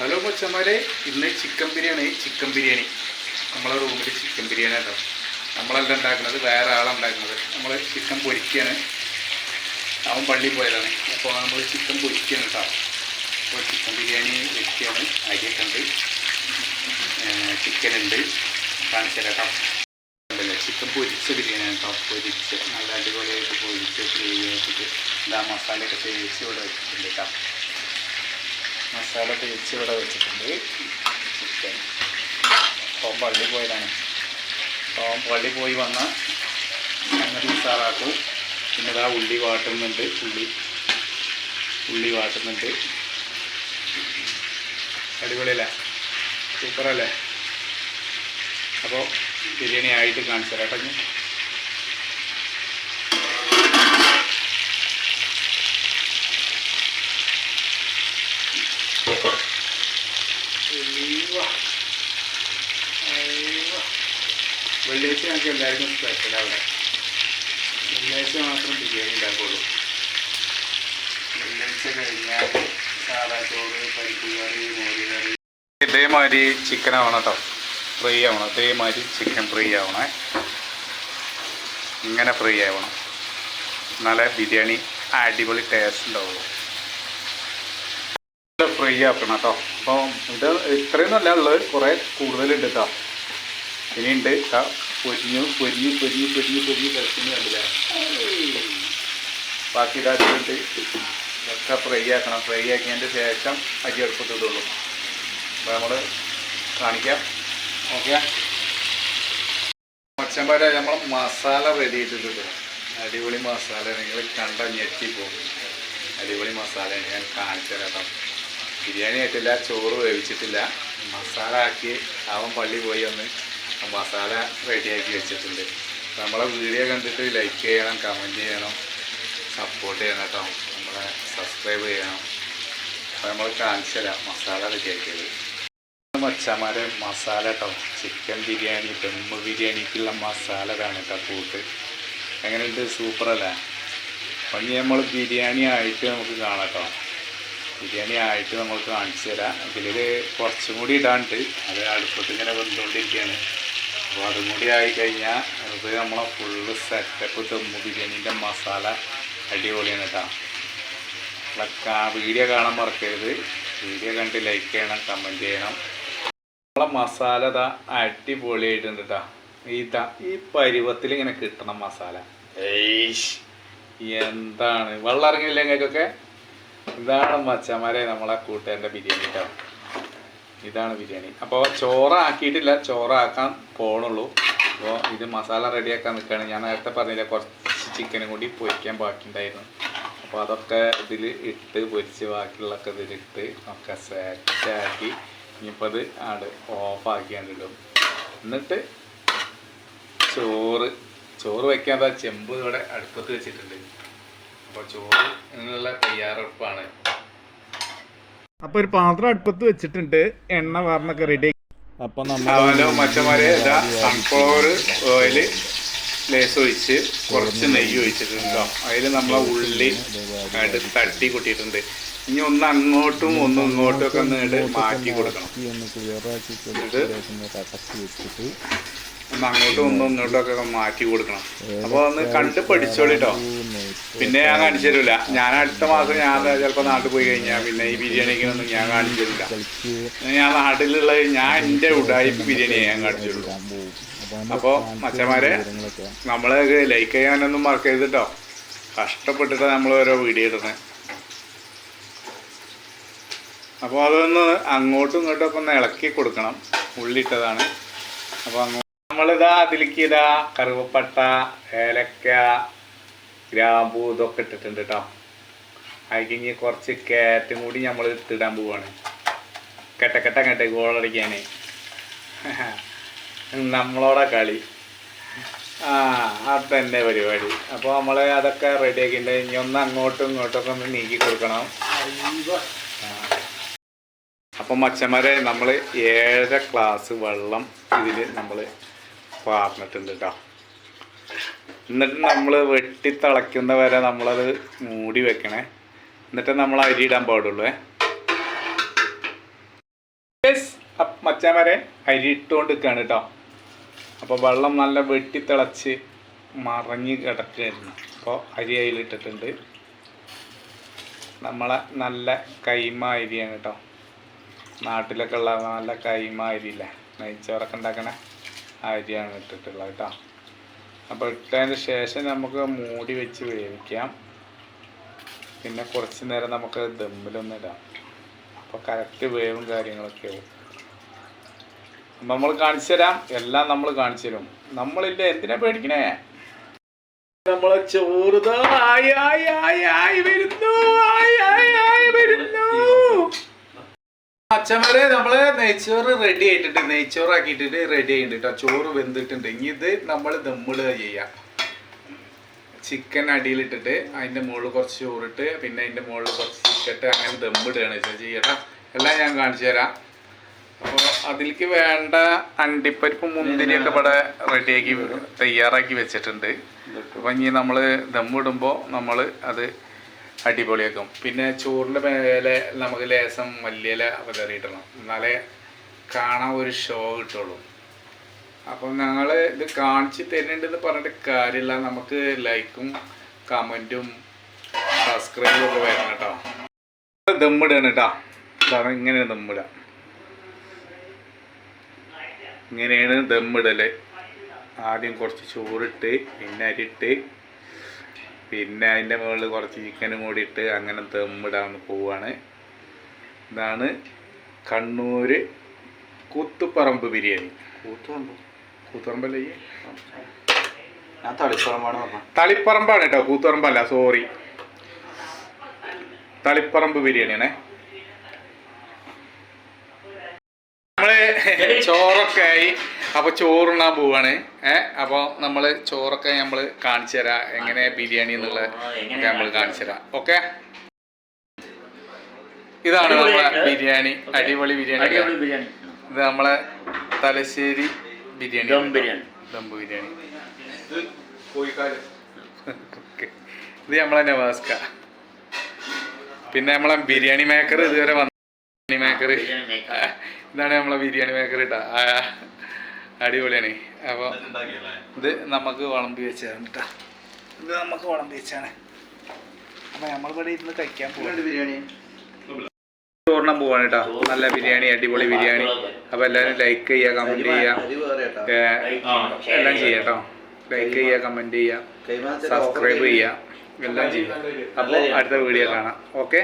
Hello കൊച്ചന്മാരെ ഇന്ന് chicken biryani chicken biryani. നമ്മളെ റൂമിൽ ചിക്കൻ ബിരിയാണി കേട്ടോ നമ്മളല്ല ഉണ്ടാക്കുന്നത് വേറെ ആളുണ്ടാക്കുന്നത് നമ്മൾ ചിക്കൻ പൊരിക്കുകയാണ് അവൻ പള്ളിയിൽ പോയതാണ്. അപ്പോൾ നമ്മൾ ചിക്കൻ പൊരിക്കുകയാണ് കേട്ടോ അപ്പോൾ ചിക്കൻ ബിരിയാണി വെക്കുകയാണ് അരിയൊക്കെ ചിക്കൻ ഉണ്ട്. കാണിച്ചു കേട്ടോ ചിക്കൻ പൊരിച്ച ബിരിയാണി കേട്ടോ പൊരിച്ച് നല്ല അടിപൊളിയായിട്ട് പൊരിച്ച് ഗ്രേവി ആക്കിയിട്ട് ഇതാ മസാലയൊക്കെ തേച്ച് ഇവിടെ വെച്ചിട്ടുണ്ട് കേട്ടോ മസാല തേച്ച് ഇവിടെ വെച്ചിട്ടുണ്ട്. ചിക്കൻ അപ്പം പള്ളി പോയതാണ്. അപ്പോൾ പള്ളി പോയി വന്ന ഉസാറാക്കും പിന്നെ ഇതാ ഉള്ളി വാട്ടുന്നുണ്ട്. ഉള്ളി ഉള്ളി വാട്ടുന്നുണ്ട്. അടിപൊളിയല്ലേ? സൂപ്പറല്ലേ അപ്പോൾ ബിരിയാണി ആയിട്ട് കാണിച്ചു തരാം കേട്ടോ വെള്ളിയാഴ്ച ഞങ്ങൾക്ക് എല്ലാവർക്കും സ്പെഷ്യൽ അവിടെ വെള്ളിയാഴ്ച മാത്രം ബിരിയാണി ഉണ്ടാക്കുള്ളൂ. വെള്ളിയാഴ്ച കഴിഞ്ഞാൽ സാധാ ചോറ് പരിപ്പ് കറി മോര് കറി. ഇതേമാതിരി ചിക്കൻ ആവണം കേട്ടോ ഫ്രൈ ആവണം. ഇതേമാതിരി ചിക്കൻ ഫ്രൈ ആവണേ. ഇങ്ങനെ ഫ്രൈ ആവണം. എന്നാലേ ബിരിയാണി അടിപൊളി ടേസ്റ്റ് ഉണ്ടാവുള്ളൂ. ഫ്രൈ ആക്കണം കേട്ടോ. അപ്പോൾ ഇത് ഇത്രയൊന്നുമല്ല ഉള്ളത് കുറേ കൂടുതലുണ്ട് കേട്ടോ. ഇനിയുണ്ട് പൊരിഞ്ഞു പൊരിഞ്ഞ് പൊരിഞ്ഞ് പൊരിഞ്ഞ് പൊരിഞ്ഞ് കിടക്കുന്നു കണ്ടില്ല? ബാക്കി ഇതാക്കിയിട്ട് ഒക്കെ ഫ്രൈ ആക്കണം. ഫ്രൈ ആക്കിയതിന്റെ ശേഷം അരി അടുപ്പത്ത് ഇടുള്ളൂ. നമ്മൾ കാണിക്കാം. ഓക്കെ. മച്ചമ്പാരെ നമ്മൾ മസാല റെഡി ചെയ്തിട്ടുണ്ട് അടിപൊളി മസാല. നിങ്ങൾ കണ്ട ഞെട്ടിപ്പോകും. അടിപൊളി മസാലയാണ്. ഞാൻ കാണിച്ചു തരാം ബിരിയാണി ആയിട്ടില്ല ചോറ് വേവിച്ചിട്ടില്ല. മസാല ആക്കി അവൻ പള്ളി പോയി ഒന്ന് മസാല റെഡിയാക്കി വെച്ചിട്ടുണ്ട്. നമ്മളെ വീഡിയോ കണ്ടിട്ട് ലൈക്ക് ചെയ്യണം കമന്റ് ചെയ്യണം സപ്പോർട്ട് ചെയ്യണം കേട്ടോ. നമ്മളെ സബ്സ്ക്രൈബ് ചെയ്യണം. അപ്പോൾ നമ്മൾ കാണിച്ചല്ല മസാല റെഡിയാക്കിയത് മച്ചമാരെ മസാല കേട്ടോ ചിക്കൻ ബിരിയാണി ദമ്മ് ബിരിയാണിക്കുള്ള മസാല ഇതാണ് കേട്ടോ കൂട്ട്. എങ്ങനെയുണ്ട്? സൂപ്പറല്ലേ അപ്പം നമ്മൾ ബിരിയാണി ആയിട്ട് നമുക്ക് കാണാം കേട്ടോ ബിരിയാണി ആയിട്ട് നമുക്ക് കാണിച്ചു തരാം. ഇതിൽ കുറച്ചും കൂടി ഇടാണ്ട് അത് അടുപ്പത്ത് ഇങ്ങനെ വന്നുകൊണ്ടിരിക്കുകയാണ് അപ്പോൾ അതും കൂടി ആയി കഴിഞ്ഞാൽ അത് നമ്മളെ ഫുള്ള് സെറ്റപ്പ് ദമ്മ് ബിരിയാണീന്റെ മസാല അടിപൊളിയാണ് കേട്ടോ. നമ്മളെ വീഡിയോ കാണാൻ മറക്കരുത്. വീഡിയോ കണ്ട് ലൈക്ക് ചെയ്യണം കമന്റ് ചെയ്യണം. നമ്മളെ മസാല ഇതാ അടിപൊളിയായിട്ടുണ്ട് കേട്ടോ. ഇതാ ഈ പരുവത്തിൽ ഇങ്ങനെ കിട്ടണം മസാല. എന്താണ്? വെള്ളം ഇറങ്ങിയില്ലേ ഞങ്ങൾക്കൊക്കെ ഇതാണ് മച്ചമാരെ നമ്മളെ കൂട്ടുകാരന്റെ ബിരിയാണി കേട്ടോ ഇതാണ് ബിരിയാണി. അപ്പോൾ ചോറാക്കിയിട്ടില്ല ചോറാക്കാൻ പോണുള്ളൂ. അപ്പോൾ ഇത് മസാല റെഡിയാക്കാൻ നിൽക്കുകയാണ് ഞാൻ നേരത്തെ പറഞ്ഞില്ല കുറച്ച് ചിക്കനും കൂടി പൊരിക്കാൻ ബാക്കിയുണ്ടായിരുന്നു അപ്പോൾ അതൊക്കെ ഇതിൽ ഇട്ട് പൊരിച്ച് ബാക്കിയുള്ളതൊക്കെ ഇതിലിട്ട് ഒക്കെ സെറ്റാക്കി ഇനിയിപ്പോൾ അത് ആട് ഓഫാക്കിയാണ്ടിടും എന്നിട്ട് ചോറ് ചോറ് വെക്കാൻ ചെമ്പ് ഇവിടെ അടുപ്പത്ത് വെച്ചിട്ടുണ്ട്. അപ്പോൾ ചോറ് എന്നുള്ള തയ്യാറെടുപ്പാണ്. അപ്പൊ ഒരു പാത്രം അടുപ്പത്ത് വെച്ചിട്ടുണ്ട്. എണ്ണ വാർന്നൊക്കെ റെഡി അപ്പൊ ഹലോ മച്ചമാരെ ഇതാ സൺഫ്ലവർ ഓയിൽ ലേസ് ഒഴിച്ച് കുറച്ച് നെയ്യ് ഒഴിച്ചിട്ടുണ്ടോ അതിൽ നമ്മളെ ഉള്ളി ആയിട്ട് തട്ടി കൂട്ടിയിട്ടുണ്ട്. ഇനി ഒന്ന് അങ്ങോട്ടും ഒന്ന് ഇങ്ങോട്ടും ഒക്കെ ഒന്ന് ഇങ്ങട് മാറ്റി കൊടുക്കണം. ഇത് ഒന്ന് അങ്ങോട്ടും ഒന്നും ഇങ്ങോട്ടും ഒക്കെ മാറ്റി കൊടുക്കണം. അപ്പോൾ ഒന്ന് കണ്ട് പഠിച്ചോളിട്ടോ പിന്നെ ഞാൻ കാണിച്ചു തരില്ല ഞാൻ അടുത്ത മാസം ഞാൻ ചിലപ്പോൾ നാട്ടിൽ പോയി കഴിഞ്ഞാൽ പിന്നെ ഈ ബിരിയാണിക്കൊന്നും ഞാൻ കാണിച്ചു തരില്ല ഞാൻ നാട്ടിലുള്ള ഞാൻ എന്റെ ഉടായി ബിരിയാണി ഞാൻ കാണിച്ചു തരുള്ളൂ അപ്പോൾ മച്ചന്മാരെ നമ്മളെ ലൈക്ക് ചെയ്യാനൊന്നും മറക്കരുത് കേട്ടോ കഷ്ടപ്പെട്ടിട്ട് നമ്മൾ ഓരോ വീഡിയോ ഇടുന്നത് അപ്പോൾ അതൊന്ന് അങ്ങോട്ടും ഇങ്ങോട്ടും ഒക്കെ ഒന്ന് ഇളക്കി കൊടുക്കണം. ഉള്ളിട്ടതാണ്. അപ്പോൾ അങ്ങോട്ട് നമ്മളിതാ അതിലേക്ക് കറുവപ്പട്ട ഏലക്ക ഗ്രാമ്പൂ ഇതൊക്കെ ഇട്ടിട്ടുണ്ട് കേട്ടോ അതിലേക്ക് ഇനി കുറച്ച് കാറ്റും കൂടി നമ്മൾ ഇട്ടിടാൻ പോവാണ്. കെട്ടക്കെട്ട കെട്ട ഗോളടിക്കാൻ നമ്മളോടെ കളി. ആ അത് തന്നെ പരിപാടി. അപ്പോൾ നമ്മൾ അതൊക്കെ റെഡി ആക്കിയിട്ട് ഇനി ഒന്ന് അങ്ങോട്ടും ഇങ്ങോട്ടും ഒക്കെ ഒന്ന് നീക്കി കൊടുക്കണം. അപ്പം മച്ചന്മാരെ നമ്മൾ ഏഴര ഗ്ലാസ് വെള്ളം ഇതിൽ നമ്മൾ പാർന്നിട്ടുണ്ട് കേട്ടോ എന്നിട്ട് നമ്മൾ വെട്ടി തിളയ്ക്കുന്ന വരെ നമ്മളത് മൂടി വെക്കണേ. എന്നിട്ട് നമ്മൾ അരി ഇടാൻ പാടുള്ളൂ മച്ചാൻ വരെ അരി ഇട്ടുകൊണ്ട് നിൽക്കുകയാണ് കേട്ടോ അപ്പോൾ വെള്ളം നല്ല വെട്ടി വെട്ടിത്തിളച്ച് മറഞ്ഞ് കിടക്കുകയായിരുന്നു. അപ്പോൾ അരി അതിലിട്ടിട്ടുണ്ട്. നമ്മളെ നല്ല കൈമ അരിയാണ് കേട്ടോ നാട്ടിലൊക്കെ ഉള്ള നല്ല കൈമ അരിയില്ലേ? നെയ്ച്ചോറൊക്കെ ഉണ്ടാക്കണ. അരിയാണ് ഇട്ടിട്ടുള്ളത് കേട്ടോ. അപ്പോൾ ഇട്ടതിന് ശേഷം നമുക്ക് മൂടി വെച്ച് വേവിക്കാം. പിന്നെ കുറച്ച് നേരം നമുക്ക് ദമ്മിലൊന്നും ഇടാം. അപ്പോൾ കറക്റ്റ് വേവും കാര്യങ്ങളൊക്കെ ആവും. അപ്പം നമ്മൾ കാണിച്ചു തരാം. എല്ലാം നമ്മൾ കാണിച്ചു തരും. നമ്മളില്ല എന്തിനാ പേടിക്കണേ? നമ്മളെ ചോറുതായി വരുന്നു ആയി ആയി വരുന്നു. അച്ഛന്മാരെ നമ്മൾ നെയ്ച്ചോറ് റെഡി ആയിട്ടുണ്ട്. നെയ്ച്ചോറ് ആക്കിയിട്ടുണ്ട് റെഡി ആയിട്ടുണ്ട് കേട്ടോ ചോറ് വെന്തിട്ടുണ്ട്. ഇനി ഇത് നമ്മൾ ദമ്മിടുക ചെയ്യാം. ചിക്കൻ അടിയിലിട്ടിട്ട് അതിന്റെ മുകളിൽ കുറച്ച് ചോറിട്ട് പിന്നെ അതിന്റെ മുകളിൽ കുറച്ച് ചിക്കട്ട് അങ്ങനെ ദമ്മിടുകയാണ് ചെയ്യട്ടാ. എല്ലാം ഞാൻ കാണിച്ചു തരാം. അപ്പോൾ അതിലേക്ക് വേണ്ട അണ്ടിപ്പരിപ്പ് മുന്തിരിയൊക്കെ ഇവിടെ റെഡിയാക്കി തയ്യാറാക്കി വെച്ചിട്ടുണ്ട്. അപ്പം ഇനി നമ്മൾ ദമ്മിടുമ്പോൾ നമ്മൾ അത് അടിപൊളിയാക്കും. പിന്നെ ചോറിന്റെ മേലെ നമുക്ക് ലേസം മല്ലിയില വിതറിയിടണം എന്നാലേ കാണാൻ ഒരു ഷോ കിട്ടുള്ളൂ. അപ്പം ഞങ്ങൾ ഇത് കാണിച്ച് തരുന്നുണ്ടെന്ന് പറഞ്ഞിട്ട് കാര്യമില്ല. നമുക്ക് ലൈക്കും കമന്റും സബ്സ്ക്രൈബും ഒക്കെ വരണം കേട്ടോ. ദമ്മിടാണ് കേട്ടോ. ഇതാണ് ഇങ്ങനെ ദമ്മിടുക ഇങ്ങനെയാണ് ദമ്മിടൽ ആദ്യം കുറച്ച് ചോറിട്ട് പിന്നെ അരിട്ട് പിന്നെ അതിന്റെ മുകളിൽ കുറച്ച് ചിക്കനും കൂടി ഇട്ട് അങ്ങനെ ദമ്മിടാൻ പോവാണ്. ഇതാണ് കണ്ണൂർ കൂത്തുപറമ്പ് ബിരിയാണി. കൂത്തുപറമ്പ്? കൂത്തുപറമ്പല്ലേ തളിപ്പറമ്പാണ് തളിപ്പറമ്പാണ് കേട്ടോ കൂത്തുപറമ്പല്ല സോറി തളിപ്പറമ്പ് ബിരിയാണിയാണേ. നമ്മൾ ചോറൊക്കെ ആയി. അപ്പൊ ചോറുണ്ണാൻ പോവാണ്. ഏഹ് അപ്പോൾ നമ്മൾ ചോറൊക്കെ നമ്മൾ കാണിച്ചു തരാം. എങ്ങനെ ബിരിയാണി എന്നുള്ള നമ്മൾ കാണിച്ചു തരാം. ഓക്കെ? ഇതാണ് നമ്മളെ ബിരിയാണി. അടിപൊളി ബിരിയാണി ഇത് നമ്മളെ തലശ്ശേരി ബിരിയാണി. ദം ബിരിയാണി. ദം ബിരിയാണി. ഇത് നമ്മളെ നവാസ്ക. പിന്നെ നമ്മളെ ബിരിയാണി മേക്കർ ഇതുവരെ വന്ന ബിരിയാണി മേക്കർ. ഇതാണ് നമ്മളെ ബിരിയാണി മേക്കർ ഇട്ടാ. അടിപൊളിയാണ്. അപ്പോൾ ഇത് നമുക്ക് വിളമ്പി വെച്ചതാണ് കേട്ടോ ഇത് നമുക്ക് വിളമ്പി വെച്ചാണ്. അപ്പോൾ നമ്മളിവിടെ ഇരുന്ന് കഴിക്കാൻ പോകുന്നുണ്ട് ബിരിയാണി? ചോറിനാൻ പോവാണ് കേട്ടോ നല്ല ബിരിയാണി അടിപൊളി ബിരിയാണി. അപ്പോൾ എല്ലാവരും ലൈക്ക് ചെയ്യുക കമന്റ് ചെയ്യുക. എല്ലാം ചെയ്യാം കേട്ടോ ലൈക്ക് ചെയ്യുക കമന്റ് ചെയ്യുക സബ്സ്ക്രൈബ് ചെയ്യുക. എല്ലാം ചെയ്യുക അപ്പോൾ അടുത്ത വീഡിയോ കാണാം. ഓക്കെ